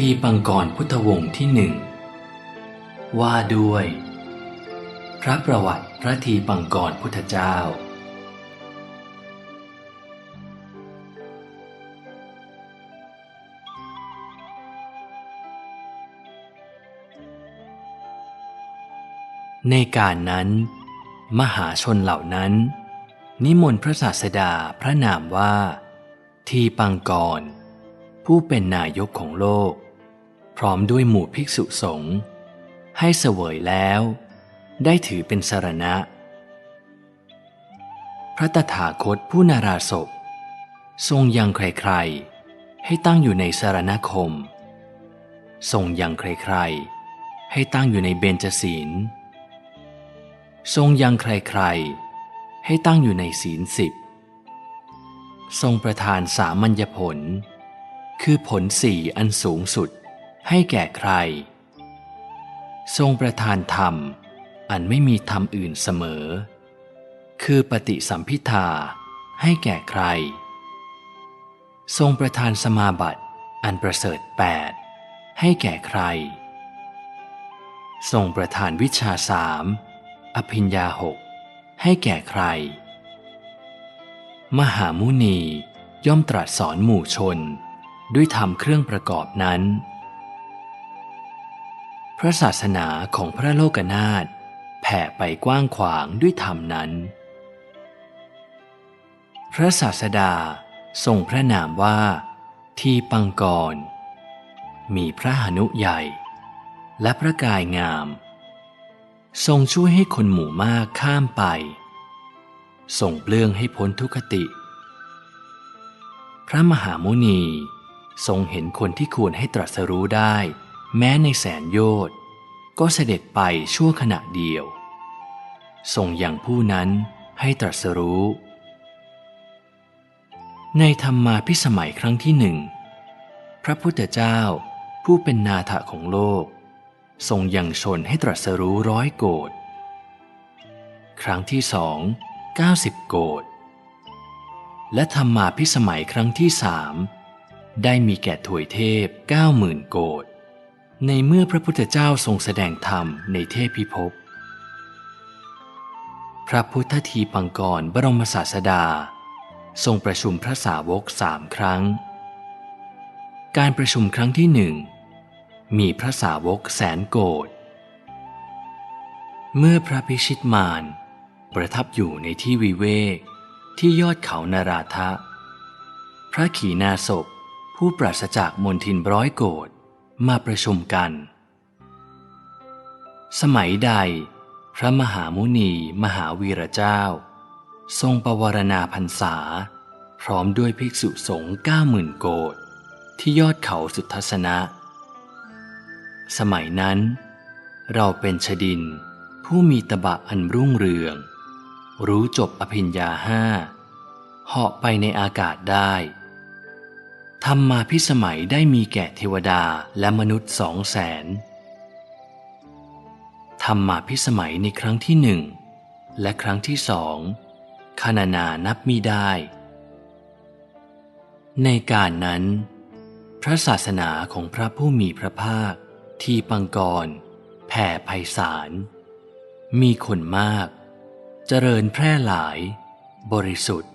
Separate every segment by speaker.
Speaker 1: ที่ปังกรพุทธวงศ์ที่หนึ่งว่าด้วย พระประวัติพระทีปังกรพุทธเจ้า ในการนั้น มหาชนเหล่านั้น นิมนต์พระศาสดาพระนามว่า ทีปังกร ผู้เป็นนายกของโลก พร้อมด้วยหมู่ภิกษุสงฆ์ให้เสวยแล้ว ได้ถือเป็นสรณะ พระตถาคตผู้นาราศพ ทรงยังใครๆ ให้ตั้งอยู่ในสารณคม ทรงยังใครๆ ให้ตั้งอยู่ในเบญจศีล ทรงยังใครๆ ให้ตั้งอยู่ในศีลสิบทรงประทานสามัญญผล คือผลสี่อันสูงสุด ให้แก่ใคร ทรงประทานธรรม อันไม่มีธรรมอื่นเสมอ คือปฏิสัมพิทาให้แก่ใคร ทรงประทานสมาบัติ อันประเสริฐแปดให้แก่ใคร ทรงประทานวิชาสามอภิญญาหกให้แก่ใคร มหามุนีย่อมตรัสสอนหมู่ชน ด้วยธรรมเครื่องประกอบนั้น พระศาสนาของพระโลกนาถแผ่ไปกว้างขวางด้วยธรรมนั้น พระศาสดาทรงพระนามว่าทีปังกร มีพระหนุใหญ่ และพระกายงาม ทรงช่วยให้คนหมู่มากข้ามไป ทรงเปลื้องให้พ้นทุกขติ พระมหามุนี ทรงเห็นคนที่ควรให้ตรัสรู้ได้ แม้ในแสนโยชน์ก็เสด็จไปชั่วขณะเดียว ทรงอย่างผู้นั้นให้ตรัสรู้ ในธรรมาพิสมัยครั้งที่หนึ่ง พระพุทธเจ้าผู้เป็นนาถะของโลก ทรงยังชนให้ตรัสรู้ร้อยโกดครั้งที่สองเก้าสิบโกดและธรรมาพิสมัยครั้งที่สาม ได้มีแก่ถวยเทพเก้าหมื่นโกดในเมื่อพระพุทธเจ้าทรงแสดงธรรมในเทพิภพ พระพุทธทีปังกรบรมศาสดา ทรงประชุมพระสาวกสามครั้ง การประชุมครั้งที่หนึ่งมีพระสาวกแสนโกดเมื่อพระพิชิตมารประทับอยู่ในที่วิเวกที่ยอดเขานาราทะ พระขีณาสพ ผู้ปราศจากมนทินร้อยโกดมาประชุมกัน สมัยใด พระมหามุนีมหาวีระเจ้า ทรงประวรณาพรรษา พร้อมด้วยภิกษุสงฆ์เก้าหมื่นโกดที่ยอดเขาสุทัศนะ สมัยนั้น เราเป็นชดิน ผู้มีตบะอันรุ่งเรือง รู้จบอภิญญาห้าเหาะไปในอากาศได้ ธรรมมาพิสมัยได้มีแก่เทวดาและมนุษย์สองแสนธรรมมาพิสมัยในครั้งที่หนึ่งและครั้งที่สองคณนานับมีได้ ในการนั้น พระศาสนาของพระผู้มีพระภาค ที่ปังกรแผ่ไพศาลมีคนมาก เจริญแพร่หลาย บริสุทธิ์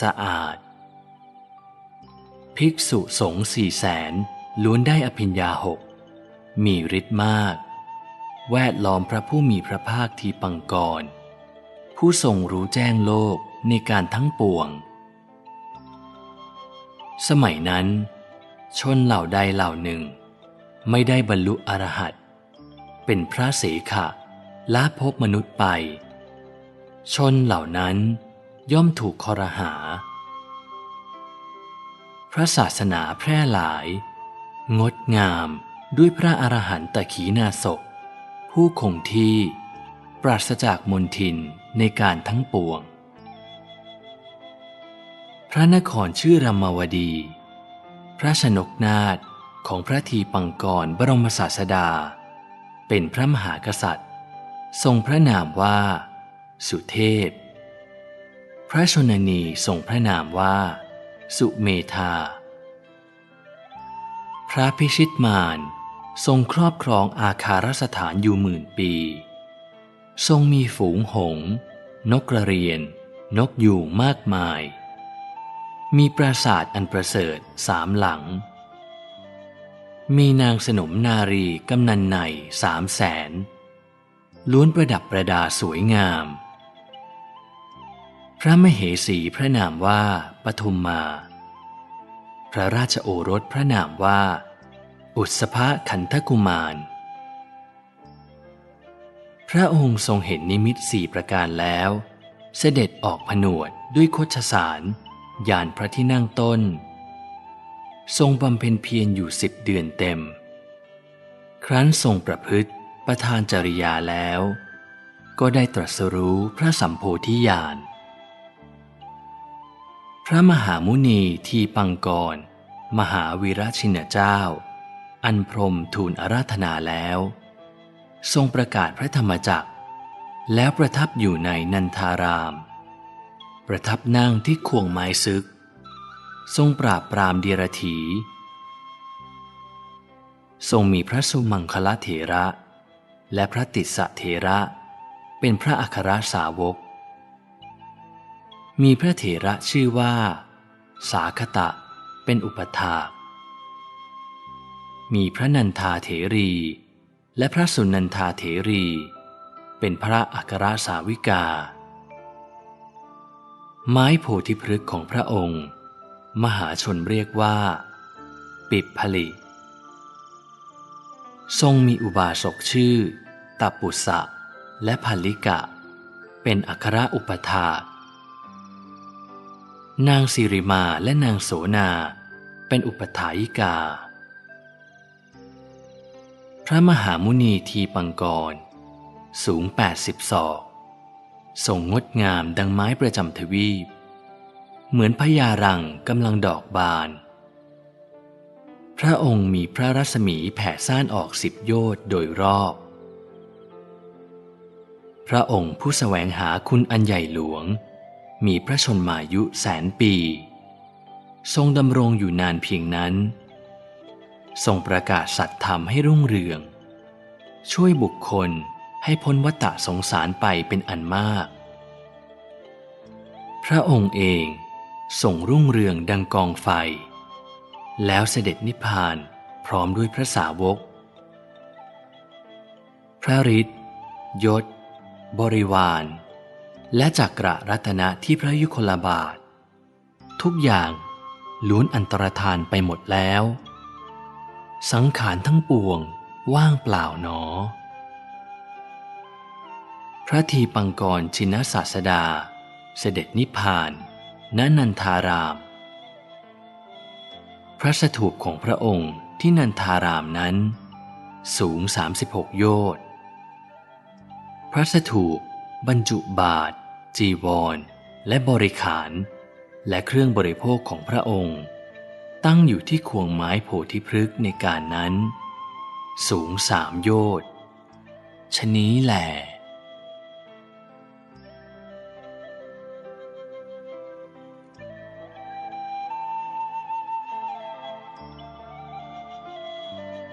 Speaker 1: สะอาด ภิกษุสงฆ์สี่แสนล้วนได้อภิญญาหก มีฤทธิ์มาก แวดล้อมพระผู้มีพระภาคทีปังกร ผู้ทรงรู้แจ้งโลกในการทั้งปวง สมัยนั้น ชนเหล่าใดเหล่าหนึ่ง ไม่ได้บรรลุอรหัตเป็นพระเสขะละพบมนุษย์ไป ชนเหล่านั้นย่อมถูกคอรหา พระศาสนาแพร่หลาย งดงามด้วยพระอรหันตขีนาศพผู้คงที่ ปราศจากมนทินในการทั้งปวง พระนครชื่อรามาวดี พระชนกนาถของพระทีปังกรบรมศาสดา เป็นพระมหากษัตริย์ ทรงพระนามว่า สุเทพ พระชนนีทรงพระนามว่า สุเมธา พระพิชิตมารทรงครอบครองอาคารสถานอยู่หมื่นปี ทรงมีฝูงหงส์นกกระเรียน นกยูงมากมาย มีปราสาทอันประเสริฐสามหลัง มีนางสนมนารีกำนันในสามแสนล้วนประดับประดาสวยงาม พระมเหสีพระนามว่าปทุมมา พระราชโอรสพระนามว่า อุสภะขันธกุมาร พระองค์ทรงเห็นนิมิตสี่ประการแล้ว เสด็จออกผนวดด้วยโคชสารยานพระที่นั่งต้น ทรงบำเพ็ญเพียรอยู่สิบเดือนเต็ม ครั้นทรงประพฤติประทานจริยาแล้ว ก็ได้ตรัสรู้พระสัมโพธิญาณ ระมหามุนีทีปังกร มหาวีรชินเจ้า อันพรมทูลอาราธนาแล้ว ทรงประกาศพระธรรมจักร แล้วประทับอยู่ในนันทาราม ประทับนั่งที่ควงไม้ซึก ทรงปราบปรามเดียรถี ทรงมีพระสุมังคลเถระ และพระติสสะเถระ เป็นพระอัครสาวก มีพระเถระชื่อว่า สาคตะ เป็นอุปถามีพระนันทาเถรี และพระสุนันทาเถรี เป็นพระอัครสาวิกา ไม้โพธิพฤกษ์ของพระองค์ มหาชนเรียกว่า ปิบผลิ ทรงมีอุบาสกชื่อตปปุสะและพัลลิกะ เป็นอัครอุปถาก นางสิริมาและนางโสนา เป็นอุปถายิกา พระมหามุนีทีปังกร สูง 80ศอกทรงงดงามดังไม้ประจำทวีป เหมือนพญารังกำลังดอกบาน พระองค์มีพระรัศมีแผ่ซ่านออกสิบโยชน์โดยรอบ พระองค์ผู้แสวงหาคุณอันใหญ่หลวง มีพระชนมายุแสนปี ทรงดำรงอยู่นานเพียงนั้น ทรงประกาศสัตยธรรมให้รุ่งเรือง ช่วยบุคคลให้พ้นวัฏสงสารไปเป็นอันมาก พระองค์เองทรงรุ่งเรืองดังกองไฟ แล้วเสด็จนิพพานพร้อมด้วยพระสาวก พระฤทธิ์ยศ บริวาร และจักระรัตนะที่พระยุคลบาท ทุกอย่างล้วนอันตรธานไปหมดแล้ว สังขารทั้งปวงว่างเปล่าหนอ พระทีปังกรชินศาสดา เสด็จนิพพานณนันทาราม พระสถูปของพระองค์ที่นันทารามนั้น สูง 36 โยชน์พระสถูปบรรจุบาท จีวร และบริขาร และเครื่องบริโภคของพระองค์ ตั้งอยู่ที่ควงไม้โพธิพฤกษ์ในการนั้น สูงสามโยชน์ชนี้แหละ